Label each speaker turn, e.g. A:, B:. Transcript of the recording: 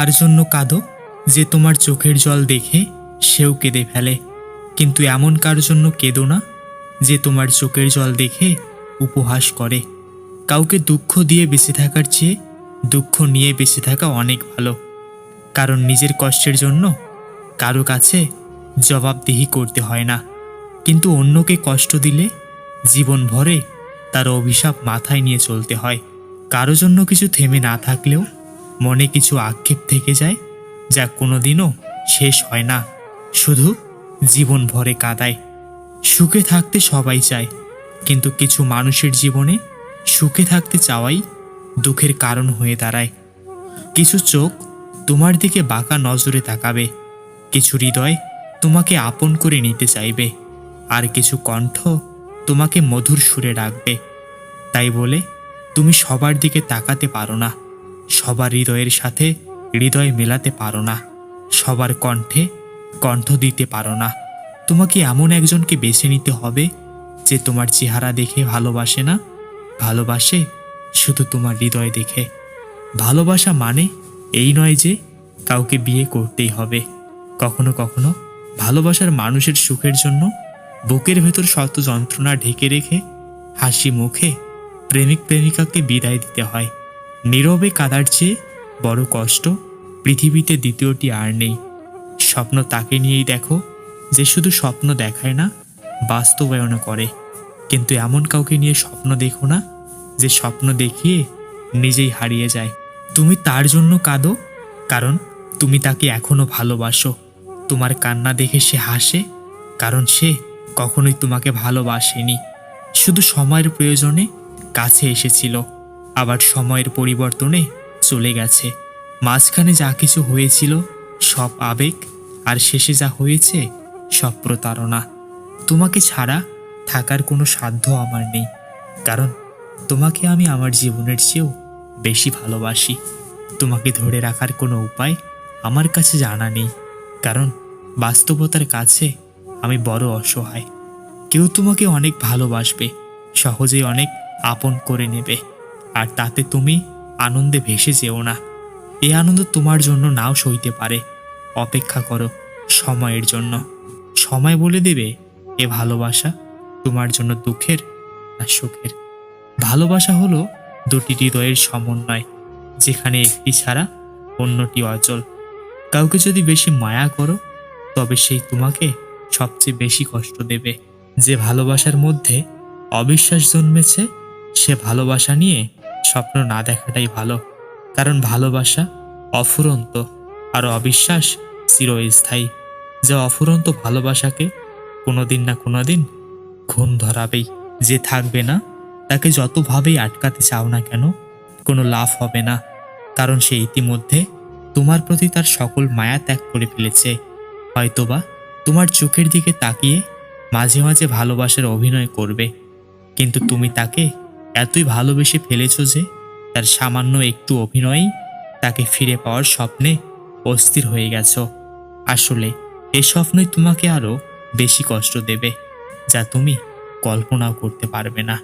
A: তার জন্য কাঁদো যে তোমার চোখের জল দেখে সেও কেঁদে ফেলে। কিন্তু এমন কার জন্য কেঁদো না যে তোমার চোখের জল দেখে উপহাস করে। কাউকে দুঃখ দিয়ে বেঁচে থাকার চেয়ে দুঃখ নিয়ে বেঁচে থাকা অনেক ভালো। কারণ নিজের কষ্টের জন্য কারও কাছে জবাবদিহি করতে হয় না। কিন্তু অন্যকে কষ্ট দিলে জীবন ভরে তার অভিশাপ মাথায় নিয়ে চলতে হয়। কারও জন্য কিছু থেমে না থাকলেও মনে কিছু আক্ষেপ থেকে যায়, যা কোনোদিনও শেষ হয় না। শুধু জীবন ভরে কাদায়। সুখে থাকতে সবাই চায়, কিন্তু কিছু মানুষের জীবনে সুখে থাকতে চাওয়াই দুঃখের কারণ হয়ে দাঁড়ায়। কিছু চোখ তোমার দিকে বাঁকা নজরে তাকাবে, কিছু হৃদয় তোমাকে আপন করে নিতে চাইবে, আর কিছু কণ্ঠ তোমাকে মধুর সুরে ডাকবে। তাই বলে তুমি সবার দিকে তাকাতে পারো না। সবার হৃদয়ের সাথে হৃদয় মেলাতে পারো না। সবার কণ্ঠে কণ্ঠ দিতে পারো না। তোমাকে এমন একজনকে বেছে নিতে হবে যে তোমার চেহারা দেখে ভালোবাসে না। ভালোবাসে শুধু তোমার হৃদয় দেখে। ভালোবাসা মানে এই নয় যে কাউকে বিয়ে করতেই হবে। কখনো কখনো ভালোবাসার মানুষের সুখের জন্য বুকের ভেতর শত যন্ত্রণা ঢেকে রেখে হাসি মুখে প্রেমিক প্রেমিকাকে বিদায় দিতে হয়। নীরবে কাদার চেয়ে বড় কষ্ট পৃথিবীতে দ্বিতীয়টি আর নেই। স্বপ্ন তাকে নিয়েই দেখো যে শুধু স্বপ্ন দেখায় না, বাস্তবায়নও করে। কিন্তু এমন কাউকে নিয়ে স্বপ্ন দেখো না যে স্বপ্ন দেখিয়ে নিজেই হারিয়ে যায়। তুমি তার জন্য কাঁদো, কারণ তুমি তাকে এখনও ভালোবাসো। তোমার কান্না দেখে সে হাসে, কারণ সে কখনোই তোমাকে ভালোবাসেনি। শুধু সময়ের প্রয়োজনে কাছে এসেছিল। আবার সময়ের পরিবর্তনে চলে গেছে। মাঝখানে যা কিছু হয়েছিল, সব আবেগ, আর শেষে যা হয়েছে, সব প্রতারণা। তোমাকে ছাড়া থাকার কোনো সাধ্য আমার নেই, কারণ তোমাকে আমি আমার জীবনের চেয়েও বেশি ভালোবাসি। তোমাকে ধরে রাখার কোনো উপায় আমার কাছে জানা নেই, কারণ বাস্তবতার কাছে আমি বড় অসহায়। কেউ তোমাকে অনেক ভালোবাসবে, সহজেই অনেক আপন করে নেবে। আর তাতে তুমি আনন্দে ভেসে যেও না। এ আনন্দ তোমার জন্য নাও সইতে পারে। অপেক্ষা করো সময়ের জন্য। সময় বলে দেবে এ ভালোবাসা তোমার জন্য দুঃখের না সুখের। ভালোবাসা হলো দুটি হৃদয়ের সমন্বয়, যেখানে একটি ছাড়া অন্যটি অচল। কাউকে যদি বেশি মায়া করো, তবে সেই তোমাকে সবচেয়ে বেশি কষ্ট দেবে। যে ভালোবাসার মধ্যে অবিশ্বাস জন্মেছে, সে ভালোবাসা নিয়ে স্বপ্ন না দেখাটাই ভালো। কারণ ভালোবাসা অফুরন্ত আর অবিশ্বাস চিরস্থায়ী। যা অফুরন্ত ভালোবাসাকে কোনোদিন না কোনোদিন খুন ধরাবেই। যে থাকবে না, তাকে যতভাবেই আটকাতে চাও না কেন, কোনো লাভ হবে না। কারণ সে ইতিমধ্যে তোমার প্রতি তার সকল মায়া ত্যাগ করে ফেলেছে। হয়তোবা তোমার চোখের দিকে তাকিয়ে মাঝে মাঝে ভালোবাসার অভিনয় করবে। কিন্তু তুমি তাকে এতই ভালোবেসে ফেলেছ যে তার সামান্য একটু অভিনয়ই তাকে ফিরে পাওয়ার স্বপ্নে অস্থির হয়ে গেছ। আসলে এ স্বপ্নই তোমাকে আরও বেশি কষ্ট দেবে, যা তুমি কল্পনাও করতে পারবে না।